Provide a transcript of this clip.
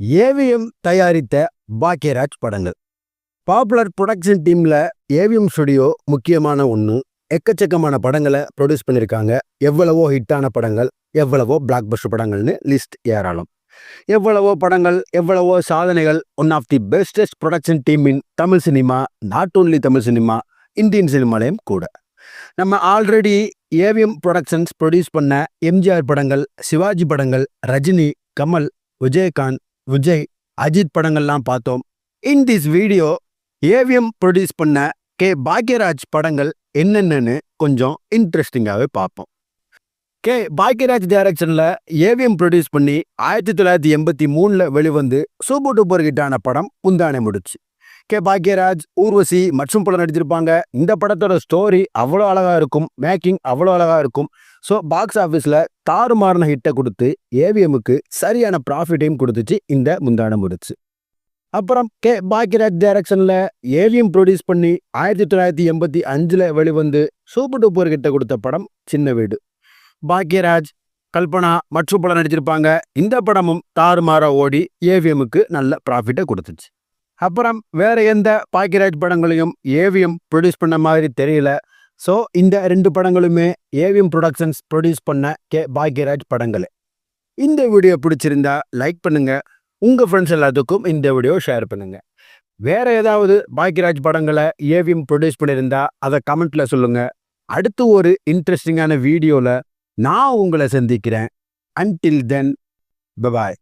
AVM தயாரித்த பாக்கியராஜ் படங்கள். Popular production டீமில் ஏவிஎம் ஸ்டுடியோ முக்கியமான ஒன்று எக்கச்சக்கமான படங்களை ப்ரொடியூஸ் பண்ணியிருக்காங்க எவ்வளவோ ஹிட்டான படங்கள் எவ்வளவோ பிளாக் பஸ்டர் படங்கள்னு லிஸ்ட் ஏராளம். எவ்வளவோ படங்கள் எவ்வளவோ சாதனைகள் one of the bestest production team in Tamil cinema not only Tamil cinema Indian சினிமாலையும் கூட. நம்ம ஆல்ரெடி ஏவிஎம் ப்ரொடக்ஷன்ஸ் ப்ரொடியூஸ் பண்ண எம்ஜிஆர் படங்கள் சிவாஜி படங்கள் ரஜினி கமல் விஜயகாந்த் விஜய் அஜித் படங்கள்லாம் பார்த்தோம். In this video AVM produce பண்ண கே. பாக்யராஜ் படங்கள் என்னென்னு கொஞ்சம் இன்ட்ரெஸ்டிங்காகவே பார்ப்போம். கே. பாக்யராஜ் டைரக்ஷனில் ஏவிஎம் ப்ரொடியூஸ் பண்ணி ஆயிரத்தி தொள்ளாயிரத்தி எண்பத்தி மூணில் வெளிவந்து சூப்பர் டூப்பர் ஹிட்டான படம் முந்தானே முடிச்சு. கே பாக்யராஜ் ஊர்வசி மற்றும் படம் நடிச்சிருப்பாங்க இந்த படத்தோட ஸ்டோரி அவ்வளோ அழகா இருக்கும். மேக்கிங் அவ்வளோ அழகா இருக்கும். ஸோ பாக்ஸ் ஆஃபீஸில் தாறுமாறின ஹிட்டை கொடுத்து ஏவிஎம்முக்கு சரியான ப்ராஃபிட்டையும் கொடுத்துச்சு. இந்த முந்தானம் முடிச்சு. அப்புறம் கே பாக்யராஜ் டைரக்ஷனில் ஏவிஎம் ப்ரொடியூஸ் பண்ணி ஆயிரத்தி தொள்ளாயிரத்தி எண்பத்தி அஞ்சில் வெளிவந்து சூப்பர் டூப்பர் கிட்ட கொடுத்த படம் சின்ன வீடு. பாக்யராஜ் கல்பனா மற்றும் படம் நடிச்சிருப்பாங்க இந்த படமும் தாறுமாற ஓடி ஏவிஎம்முக்கு நல்ல ப்ராஃபிட்டை கொடுத்துச்சு. அப்புறம் வேற எந்த பாக்கிராஜ் படங்களையும் ஏவிஎம் ப்ரொடியூஸ் பண்ண மாதிரி தெரியல. ஸோ இந்த ரெண்டு படங்களுமே ஏவிஎம் ப்ரொடக்ஷன்ஸ் ப்ரொடியூஸ் பண்ண கே பாக்யராஜ் படங்கள். இந்த வீடியோ பிடிச்சிருந்தா லைக் பண்ணுங்க. உங்க ஃப்ரெண்ட்ஸ் எல்லாத்துக்கும் இந்த வீடியோ ஷேர் பண்ணுங்க. வேற ஏதாவது பாக்யராஜ் படங்களை ஏவிஎம் ப்ரொடியூஸ் பண்ணியிருந்தா அதை கமெண்ட்ல சொல்லுங்க. அடுத்து ஒரு இன்ட்ரெஸ்டிங்கான வீடியோவில் நான் உங்களை சந்திக்கிறேன். Until then bye bye